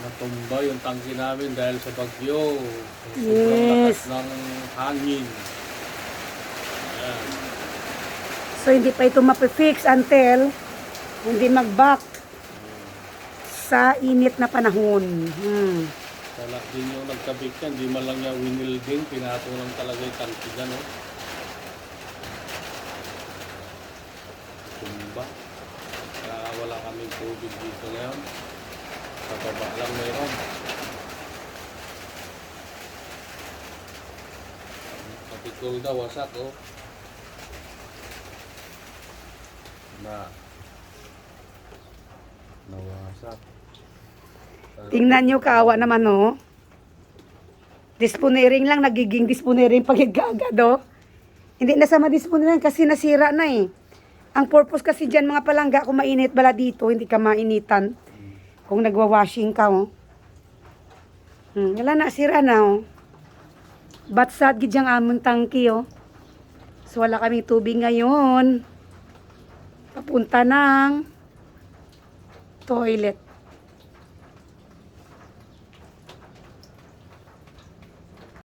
Natumba yung tangki namin dahil sa bagyo. Sobrang Yes. lakas ng hangin. Ayan. So, hindi pa ito mapifix until hindi mag-back sa init na panahon. Hmm. Wala din yung nagkabit yan. Di man lang niya winilding. Pinato lang talaga yung tangki dyan. Oh. Tumba. Kaya wala kaming tubig dito ngayon. Sa baba lang mayroon. Kapit ko daw, wasak oh. Na. Nawasak. Tingnan nyo, kaawa naman, oh. Disponering lang, nagiging disponering pag agad, oh. Hindi na sa madisponering kasi nasira na eh. Ang purpose kasi dyan, mga palangga, kung mainit bala dito, hindi ka mainitan. Kung nagwa-washing ka, oh. Hmm, wala na, sira na, oh. Batsat gidyang amon tangki, oh. So, wala kaming tubig ngayon. Papunta ng toilet.